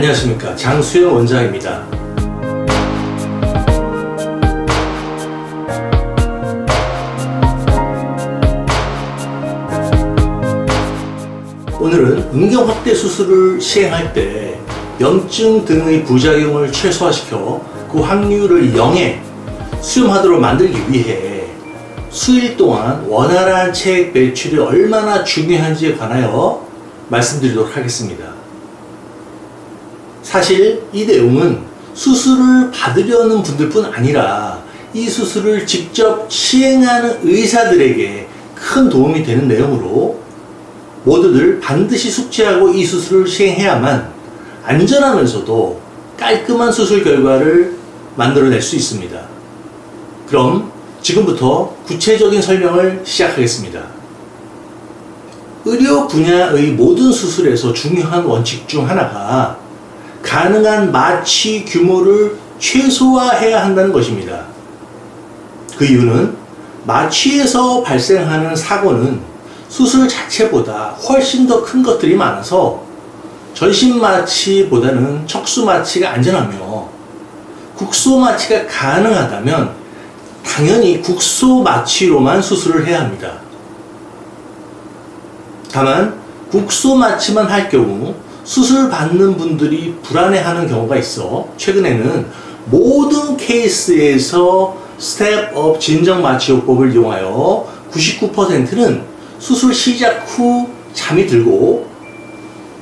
안녕하십니까 장수영 원장입니다. 오늘은 음경 확대 수술을 시행할 때 염증 등의 부작용을 최소화시켜 그 확률을 0에 수렴하도록 만들기 위해 수일 동안 원활한 체액 배출이 얼마나 중요한지에 관하여 말씀드리도록 하겠습니다. 사실 이 내용은 수술을 받으려는 분들뿐 아니라 이 수술을 직접 시행하는 의사들에게 큰 도움이 되는 내용으로 모두들 반드시 숙지하고 이 수술을 시행해야만 안전하면서도 깔끔한 수술 결과를 만들어낼 수 있습니다. 그럼 지금부터 구체적인 설명을 시작하겠습니다. 의료 분야의 모든 수술에서 중요한 원칙 중 하나가 가능한 마취 규모를 최소화해야 한다는 것입니다. 그 이유는 마취에서 발생하는 사고는 수술 자체보다 훨씬 더 큰 것들이 많아서 전신 마취보다는 척수 마취가 안전하며 국소 마취가 가능하다면 당연히 국소 마취로만 수술을 해야 합니다. 다만 국소 마취만 할 경우 수술 받는 분들이 불안해하는 경우가 있어 최근에는 모든 케이스에서 스텝업 진정 마취요법을 이용하여 99%는 수술 시작 후 잠이 들고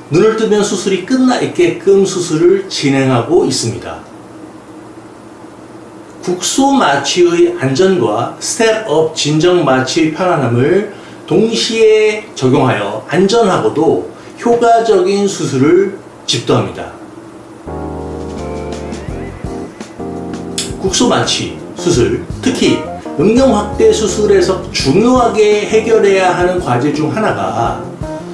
눈을 뜨면 수술이 끝나 있게끔 수술을 진행하고 있습니다. 국소 마취의 안전과 스텝업 진정 마취의 편안함을 동시에 적용하여 안전하고도 효과적인 수술을 집도합니다. 국소 마취 수술, 특히 음경 확대 수술에서 중요하게 해결해야 하는 과제 중 하나가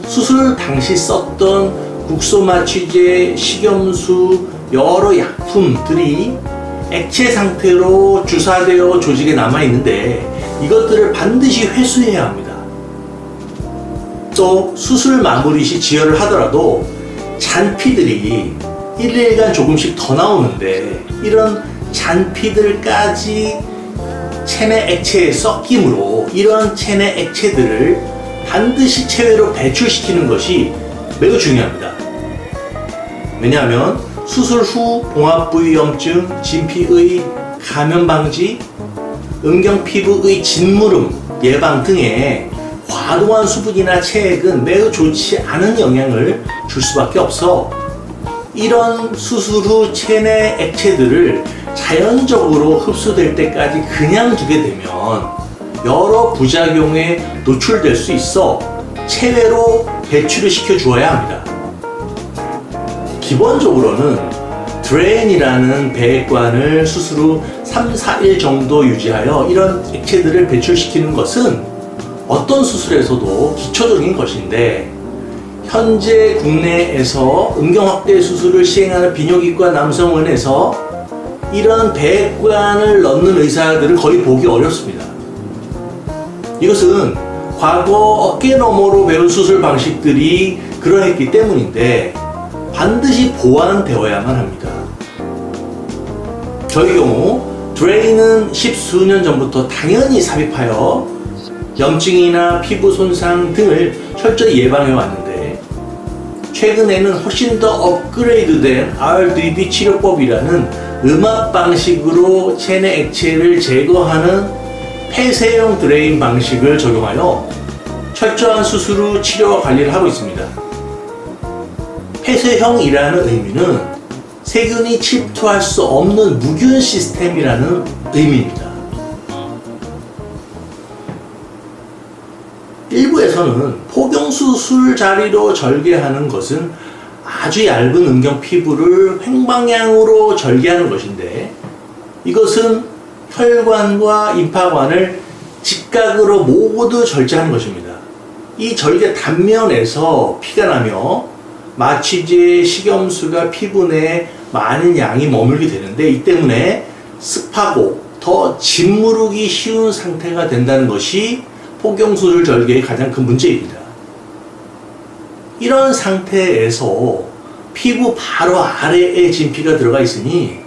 수술 당시 썼던 국소마취제, 식염수, 여러 약품들이 액체 상태로 주사되어 조직에 남아 있는데 이것들을 반드시 회수해야 합니다. 또 수술 마무리 시 지혈을 하더라도 잔피들이 일일간 조금씩 더 나오는데 이런 잔피들까지 체내 액체에 섞이므로 이러한 체내 액체들을 반드시 체외로 배출시키는 것이 매우 중요합니다. 왜냐하면 수술 후 봉합부위염증, 진피의 감염 방지, 음경 피부의 진무름 예방 등의 과도한 수분이나 체액은 매우 좋지 않은 영향을 줄 수밖에 없어 이런 수술 후 체내 액체들을 자연적으로 흡수될 때까지 그냥 두게 되면 여러 부작용에 노출될 수 있어 체외로 배출을 시켜 주어야 합니다. 기본적으로는 드레인이라는 배관을 수술 후 3, 4일 정도 유지하여 이런 액체들을 배출시키는 것은 어떤 수술에서도 기초적인 것인데 현재 국내에서 음경확대 수술을 시행하는 비뇨기과 남성원에서 이런 배관을 넣는 의사들을 거의 보기 어렵습니다. 이것은 과거 어깨 너머로 배운 수술 방식들이 그러했기 때문인데 반드시 보완되어야만 합니다. 저희 경우 드레인은 십수년 전부터 당연히 삽입하여 염증이나 피부 손상 등을 철저히 예방해 왔는데 최근에는 훨씬 더 업그레이드된 RDD 치료법이라는 음압 방식으로 체내 액체를 제거하는 폐쇄형 드레인 방식을 적용하여 철저한 수술 후 치료와 관리를 하고 있습니다. 폐쇄형이라는 의미는 세균이 침투할 수 없는 무균 시스템이라는 의미입니다. 일부에서는 포경수술 자리로 절개하는 것은 아주 얇은 음경 피부를 횡방향으로 절개하는 것인데 이것은 혈관과 임파관을 직각으로 모두 절제하는 것입니다. 이 절개 단면에서 피가 나며 마취제 식염수가 피부 내에 많은 양이 머물게 되는데 이 때문에 습하고 더 짓무르기 쉬운 상태가 된다는 것이 포경수술 절개의 가장 큰 문제입니다. 이런 상태에서 피부 바로 아래에 진피가 들어가 있으니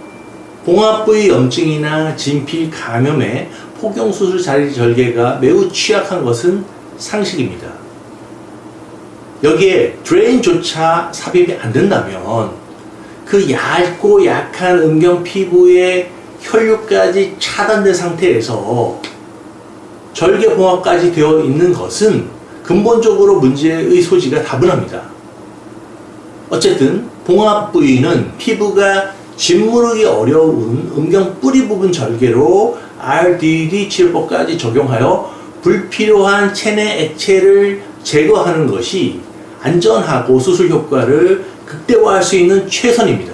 봉합 부위 염증이나 진피 감염에 포경 수술 자리 절개가 매우 취약한 것은 상식입니다. 여기에 드레인조차 삽입이 안 된다면 그 얇고 약한 음경 피부의 혈류까지 차단된 상태에서 절개 봉합까지 되어 있는 것은 근본적으로 문제의 소지가 다분합니다. 어쨌든 봉합 부위는 피부가 짓무르기 어려운 음경 뿌리 부분 절개로 RDD 치료법까지 적용하여 불필요한 체내 액체를 제거하는 것이 안전하고 수술 효과를 극대화할 수 있는 최선입니다.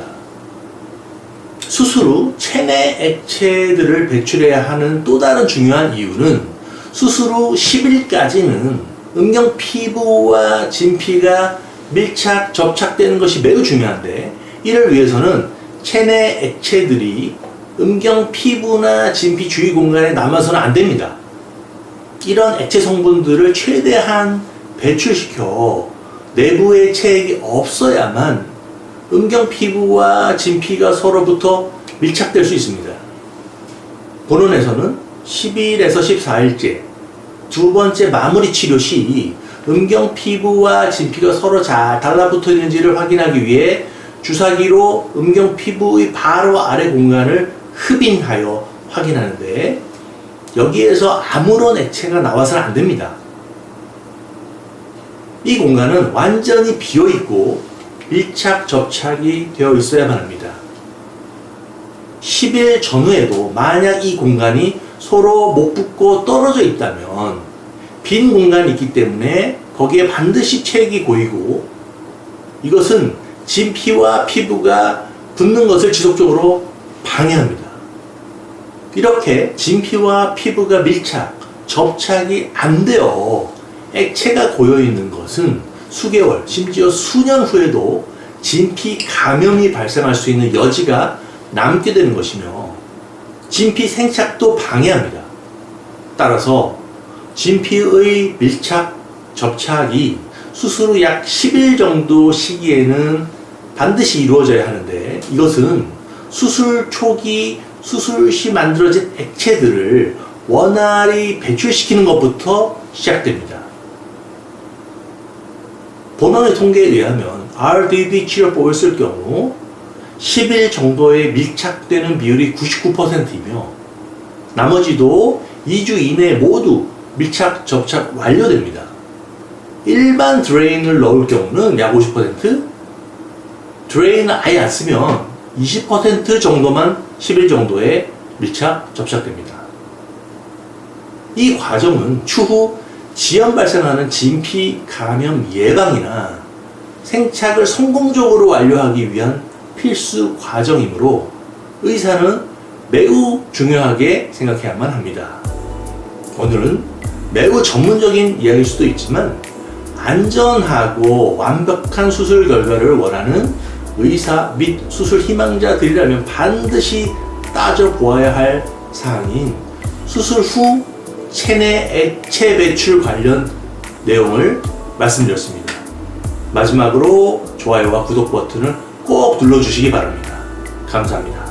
수술 후 체내 액체들을 배출해야 하는 또 다른 중요한 이유는 수술 후 10일까지는 음경 피부와 진피가 밀착 접착되는 것이 매우 중요한데 이를 위해서는 체내 액체들이 음경 피부나 진피 주위 공간에 남아서는 안 됩니다. 이런 액체 성분들을 최대한 배출시켜 내부에 체액이 없어야만 음경 피부와 진피가 서로부터 밀착될 수 있습니다. 본원에서는 10일에서 14일째 두 번째 마무리 치료 시 음경 피부와 진피가 서로 잘 달라붙어 있는지를 확인하기 위해 주사기로 음경 피부의 바로 아래 공간을 흡인하여 확인하는데 여기에서 아무런 액체가 나와서는 안 됩니다. 이 공간은 완전히 비어 있고 밀착 접착이 되어 있어야만 합니다. 10일 전후에도 만약 이 공간이 서로 못 붙고 떨어져 있다면 빈 공간이 있기 때문에 거기에 반드시 체액이 고이고 이것은 진피와 피부가 붙는 것을 지속적으로 방해합니다. 이렇게 진피와 피부가 밀착, 접착이 안 되어 액체가 고여 있는 것은 수개월, 심지어 수년 후에도 진피 감염이 발생할 수 있는 여지가 남게 되는 것이며 진피 생착도 방해합니다. 따라서 진피의 밀착, 접착이 수술 후 약 10일 정도 시기에는 반드시 이루어져야 하는데 이것은 수술 초기 수술 시 만들어진 액체들을 원활히 배출시키는 것부터 시작됩니다. 본원의 통계에 의하면 RDD 치료법을 쓸 경우 10일 정도에 밀착되는 비율이 99%이며 나머지도 2주 이내에 모두 밀착 접착 완료됩니다. 일반 드레인을 넣을 경우는 약 50%, 드레인을 아예 안 쓰면 20% 정도만 10일 정도에 밀착 접착됩니다. 이 과정은 추후 지연 발생하는 진피 감염 예방이나 생착을 성공적으로 완료하기 위한 필수 과정이므로 의사는 매우 중요하게 생각해야만 합니다. 오늘은 매우 전문적인 이야기일 수도 있지만 안전하고 완벽한 수술 결과를 원하는 의사 및 수술 희망자들이라면 반드시 따져보아야 할 사항인 수술 후 체내 액체 배출 관련 내용을 말씀드렸습니다. 마지막으로 좋아요와 구독 버튼을 꼭 눌러주시기 바랍니다. 감사합니다.